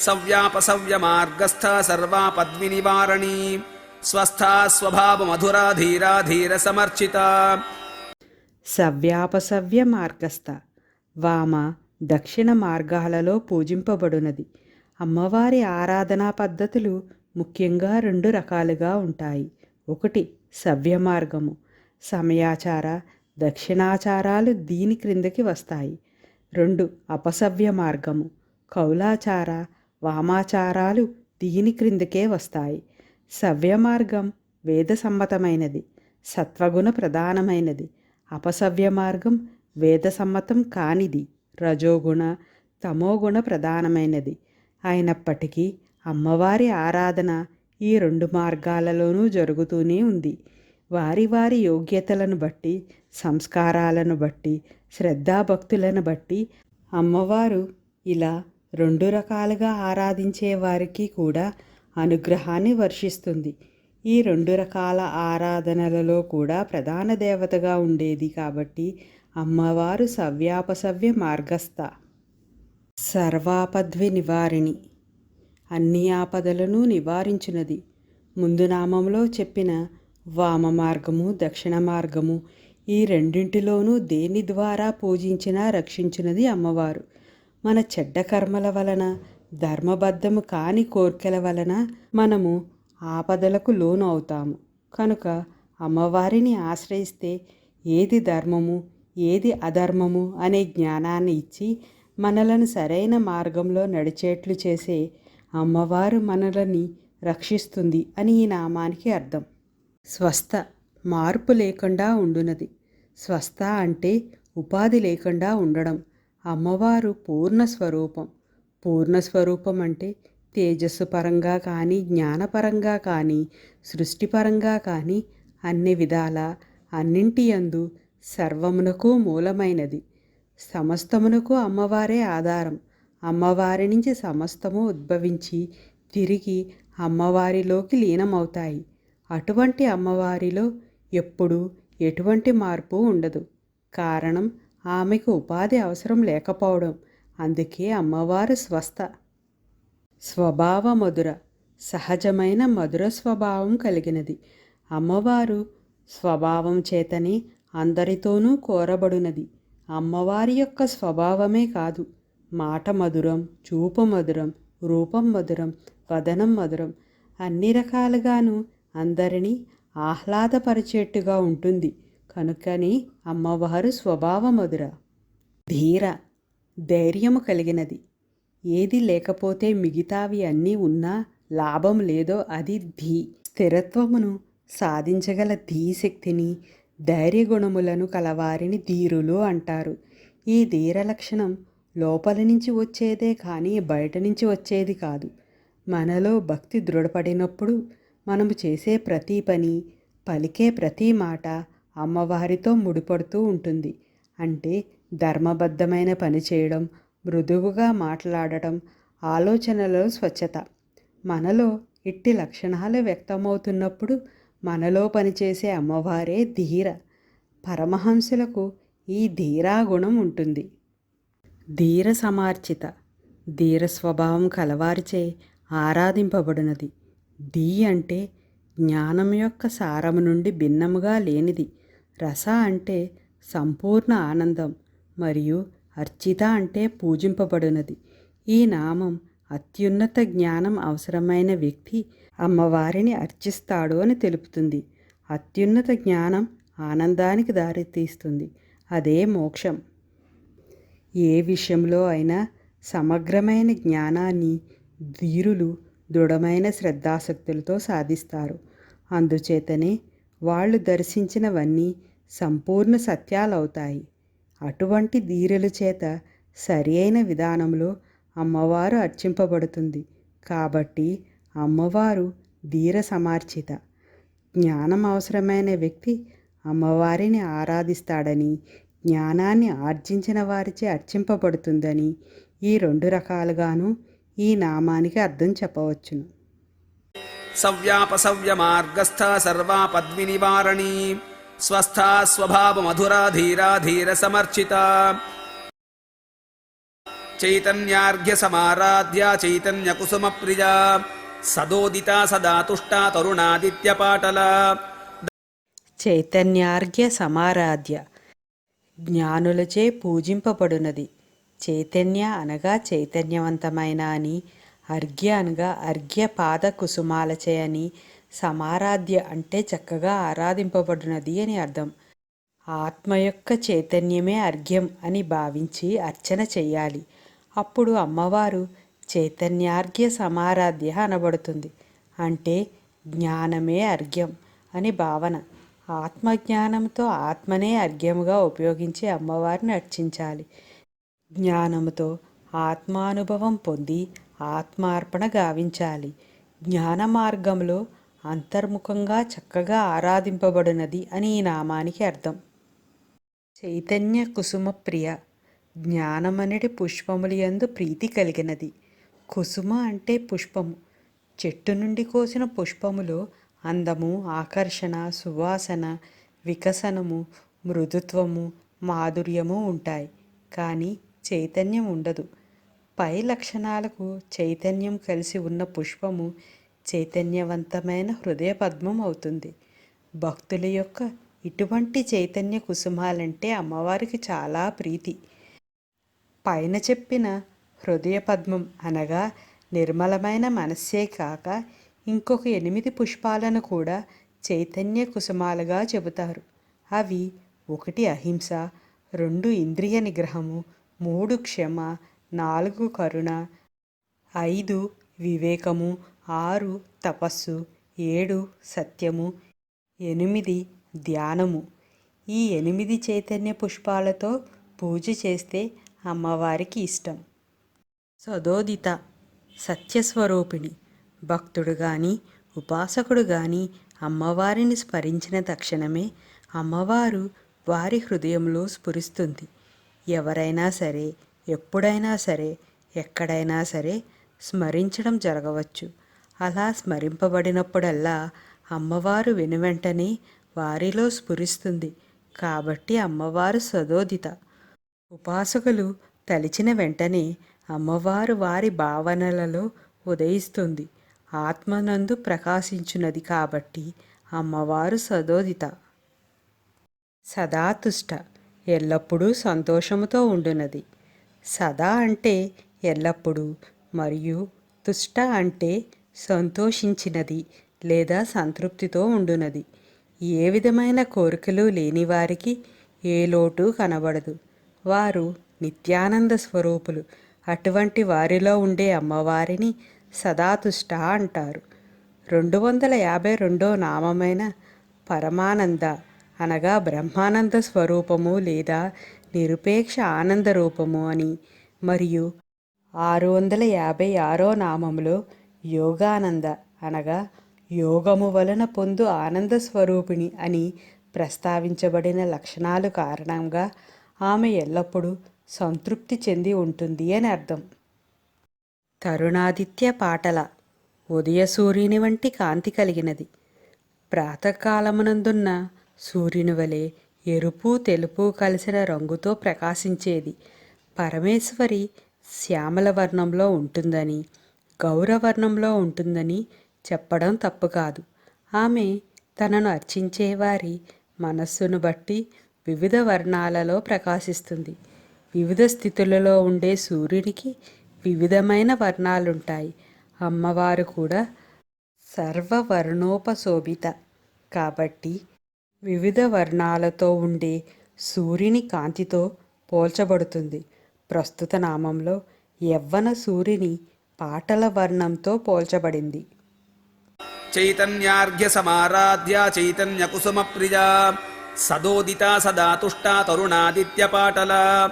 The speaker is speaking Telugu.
సవ్యాపసవ్యమార్గస్థ సర్వాపద్వినివారణీ స్వస్థా స్వభావమధురా ధీరా ధీర సమర్చిత సవ్యాపసవ్య మార్గస్థ వామ దక్షిణ మార్గాలలో పూజింపబడునది. అమ్మవారి ఆరాధనా పద్ధతులు ముఖ్యంగా రెండు రకాలుగా ఉంటాయి. ఒకటి సవ్య మార్గము సమయాచార దక్షిణాచారాలు దీని క్రిందకి వస్తాయి. రెండు అపసవ్య మార్గము కౌలాచార వామాచారాలు దీని క్రిందకే వస్తాయి. సవ్య మార్గం సత్వగుణ ప్రధానమైనది. అపసవ్య మార్గం వేదసమ్మతం కానిది. రజోగుణ తమోగుణ ప్రధానమైనది. అయినప్పటికీ అమ్మవారి ఆరాధన ఈ రెండు మార్గాలలోనూ జరుగుతూనే ఉంది. వారి వారి యోగ్యతలను బట్టి సంస్కారాలను బట్టి శ్రద్ధాభక్తులను బట్టి అమ్మవారు ఇలా రెండు రకాలుగా ఆరాధించే వారికి కూడా అనుగ్రహాన్ని వర్షిస్తుంది. ఈ రెండు రకాల ఆరాధనలలో కూడా ప్రధాన దేవతగా ఉండేది కాబట్టి అమ్మవారు సవ్యాపసవ్య మార్గస్థ. సర్వాపద్వి నివారిణి. అన్ని ఆపదలను నివారించునది. ముందు నామంలో చెప్పిన వామ మార్గము దక్షిణ మార్గము ఈ రెండింటిలోనూ దేని ద్వారా పూజించినా రక్షించినది అమ్మవారు. మన చెడ్డ కర్మల వలన ధర్మబద్ధము కాని కోర్కెల వలన మనము ఆపదలకు లోను అవుతాము. కనుక అమ్మవారిని ఆశ్రయిస్తే ఏది ధర్మము ఏది అధర్మము అనే జ్ఞానాన్ని ఇచ్చి మనలను సరైన మార్గంలో నడిచేట్లు చేసే అమ్మవారు మనలని రక్షిస్తుంది అని ఈ నామానికి అర్థం. స్వస్థ మార్పు లేకుండా ఉండునది. స్వస్థ అంటే ఉపాధి లేకుండా ఉండడం. అమ్మవారు పూర్ణ స్వరూపం. పూర్ణ స్వరూపం అంటే తేజస్సు పరంగా కానీ జ్ఞానపరంగా కానీ సృష్టిపరంగా కానీ అన్ని విధాల అన్నింటి యందు సర్వమునకు మూలమైనది. సమస్తమునకు అమ్మవారే ఆధారం. అమ్మవారి నుంచి సమస్తము ఉద్భవించి తిరిగి అమ్మవారిలోకి లీనమవుతాయి. అటువంటి అమ్మవారిలో ఎప్పుడూ ఎటువంటి మార్పు ఉండదు. కారణం ఆమెకు ఉపాధి అవసరం లేకపోవడం. అందుకే అమ్మవారు స్వస్థ. స్వభావ మధుర. సహజమైన మధుర స్వభావం కలిగినది. అమ్మవారు స్వభావం చేతనే అందరితోనూ కోరబడునది. అమ్మవారి యొక్క స్వభావమే కాదు. మాట మధురం చూపు మధురం రూపం మధురం వదనం మధురం అన్ని రకాలుగాను అందరినీ ఆహ్లాదపరిచేట్టుగా ఉంటుంది. కనుకని అమ్మవారు స్వభావ మధుర ధీర ధైర్యము కలిగినది. ఏది లేకపోతే మిగతావి అన్నీ ఉన్నా లాభం లేదో అది ధీ. స్థిరత్వమును సాధించగల ధీశక్తిని ధైర్యగుణములను కలవారిని ధీరులు అంటారు. ఈ ధీర లక్షణం లోపల నుంచి వచ్చేదే కానీ బయట నుంచి వచ్చేది కాదు. మనలో భక్తి దృఢపడినప్పుడు మనము చేసే ప్రతి పని పలికే ప్రతి మాట అమ్మవారితో ముడిపడుతూ ఉంటుంది. అంటే ధర్మబద్ధమైన పని చేయడం మృదువుగా మాట్లాడటం ఆలోచనలో స్వచ్ఛత. మనలో ఇట్టి లక్షణాలు వ్యక్తమవుతున్నప్పుడు మనలో పనిచేసే అమ్మవారే ధీర. పరమహంసులకు ఈ ధీరా గుణం ఉంటుంది. ధీర సమార్చిత. ధీర స్వభావం కలవారిచే ఆరాధింపబడినది. ధీ అంటే జ్ఞానం యొక్క సారము నుండి భిన్నముగా లేనిది. రస అంటే సంపూర్ణ ఆనందం మరియు అర్చిత అంటే పూజింపబడినది. ఈ నామం అత్యున్నత జ్ఞానం అవసరమైన వ్యక్తి అమ్మవారిని అర్చిస్తాడు అని తెలుపుతుంది. అత్యున్నత జ్ఞానం ఆనందానికి దారితీస్తుంది. అదే మోక్షం. ఏ విషయంలో అయినా సమగ్రమైన జ్ఞానాన్ని ధీరులు దృఢమైన శ్రద్ధాసక్తులతో సాధిస్తారు. అందుచేతనే వాళ్ళు దర్శించినవన్నీ సంపూర్ణ సత్యాలవుతాయి. అటువంటి ధీరుల చేత సరి అయిన విధానంలో అమ్మవారు అర్చింపబడుతుంది. కాబట్టి అమ్మవారు ధీర సమార్చిత. జ్ఞానం అవసరమైన వ్యక్తి అమ్మవారిని ఆరాధిస్తాడని జ్ఞానాన్ని ఆర్జించిన వారిచే అర్చింపబడుతుందని ఈ రెండు రకాలుగాను ఈ నామానికి అర్థం చెప్పవచ్చును. సవ్యాపసవ్యమార్గస్థ సర్వాపద్వినివారణీ స్వస్థా స్వభావమధురా ధీరా ధీర సమర్చిత చైతన్యార్ఘ్యసమారాధ్యా చైతన్యకుసుమప్రియా. సదోదిత సదాతుష్ట తరుణాదిత్య పాటల చైతన్యార్ఘ్య సమారాధ్య జ్ఞానులచే పూజింపబడునది. చైతన్య అనగా చైతన్యవంతమైన అని అర్ఘ్య అనగా అర్ఘ్య పాద కుసుమాలచే అని సమారాధ్య అంటే చక్కగా ఆరాధింపబడినది అని అర్థం. ఆత్మ యొక్క చైతన్యమే అర్ఘ్యం అని భావించి అర్చన చెయ్యాలి అప్పుడు అమ్మవారు చైతన్యార్ఘ్య సమారాధ్య అనబడుతుంది. అంటే జ్ఞానమే అర్ఘ్యం అని భావన. ఆత్మజ్ఞానంతో ఆత్మనే అర్ఘ్యముగా ఉపయోగించి అమ్మవారిని అర్చించాలి. జ్ఞానముతో ఆత్మానుభవం పొంది ఆత్మార్పణ గావించాలి. జ్ఞాన మార్గంలో అంతర్ముఖంగా చక్కగా ఆరాధింపబడినది అని ఈ నామానికి అర్థం. చైతన్య కుసుమ ప్రియ జ్ఞానమనడి పుష్పములు యందు ప్రీతి కలిగినది. కుసుమ అంటే పుష్పము. చెట్టు నుండి కోసిన పుష్పములో అందము ఆకర్షణ సువాసన వికసనము మృదుత్వము మాధుర్యము ఉంటాయి. కానీ చైతన్యం ఉండదు. పై లక్షణాలకు చైతన్యం కలిసి ఉన్న పుష్పము చైతన్యవంతమైన హృదయ పద్మం అవుతుంది భక్తుల యొక్క ఇటువంటి చైతన్య కుసుమాలంటే అమ్మవారికి చాలా ప్రీతి. పైన చెప్పిన హృదయ పద్మం అనగా నిర్మలమైన మనస్సే కాక ఇంకొక ఎనిమిది పుష్పాలను కూడా చైతన్య కుసుమాలుగా చెబుతారు. అవి ఒకటి అహింస రెండు ఇంద్రియ నిగ్రహము మూడు క్షమ నాలుగు కరుణ ఐదు వివేకము ఆరు తపస్సు ఏడు సత్యము ఎనిమిది ధ్యానము. ఈ ఎనిమిది చైతన్య పుష్పాలతో పూజ చేస్తే అమ్మవారికి ఇష్టం. సదోదిత సత్యస్వరూపిణి భక్తుడు గాని ఉపాసకుడు గాని అమ్మవారిని స్మరించిన తక్షణమే అమ్మవారు వారి హృదయంలో స్ఫురిస్తుంది. ఎవరైనా సరే ఎప్పుడైనా సరే ఎక్కడైనా సరే స్మరించడం జరగవచ్చు. అలా స్మరింపబడినప్పుడల్లా అమ్మవారు వెనువెంటనే వారిలో స్ఫురిస్తుంది. కాబట్టి అమ్మవారు సదోదిత. ఉపాసకులు తలిచిన వెంటనే అమ్మవారు వారి భావనలలో ఉదయిస్తుంది. ఆత్మనందు ప్రకాశించున్నది కాబట్టి అమ్మవారు సదోదిత. సదాతుష్ట. ఎల్లప్పుడూ సంతోషముతో ఉండునది. సదా అంటే ఎల్లప్పుడూ మరియు తుష్ట అంటే సంతోషించినది లేదా సంతృప్తితో ఉండునది. ఏ విధమైన కోరికలు లేని వారికి ఏ లోటు కనబడదు. వారు నిత్యానంద స్వరూపులు. అటువంటి వారిలో ఉండే అమ్మవారిని సదాతుష్ట అంటారు. రెండు వందల యాభై రెండో నామమైన పరమానంద అనగా బ్రహ్మానంద స్వరూపము లేదా నిరుపేక్ష ఆనంద రూపము అని. మరియు ఆరు వందల యాభై ఆరో నామములో యోగానంద అనగా యోగము వలన పొందు ఆనంద స్వరూపిణి అని ప్రస్తావించబడిన లక్షణాలు కారణంగా ఆమె ఎల్లప్పుడూ సంతృప్తి చెంది ఉంటుంది అని అర్థం. తరుణాదిత్య పాటల ఉదయ సూర్యుని వంటి కాంతి కలిగినది. ప్రాతకాలమునందున్న సూర్యుని వలె ఎరుపు తెలుపు కలిసిన రంగుతో ప్రకాశించేది. పరమేశ్వరి శ్యామల వర్ణంలో ఉంటుందని గౌరవర్ణంలో ఉంటుందని చెప్పడం తప్పు కాదు. ఆమె తనను అర్చించేవారి మనస్సును బట్టి వివిధ వర్ణాలలో ప్రకాశిస్తుంది. వివిధ స్థితులలో ఉండే సూర్యునికి వివిధమైన వర్ణాలుంటాయి. అమ్మవారు కూడా సర్వవర్ణోపశోభిత. కాబట్టి వివిధ వర్ణాలతో ఉండే సూర్యుని కాంతితో పోల్చబడుతుంది. ప్రస్తుత నామంలో యవ్వన సూర్యుని పాటల వర్ణంతో పోల్చబడింది. చైతన్యార్ఘ్య సమారాధ్య చైతన్య కుసుమ ప్రియా సదోదిత సదా తుష్టా తరుణాదిత్యపాటలా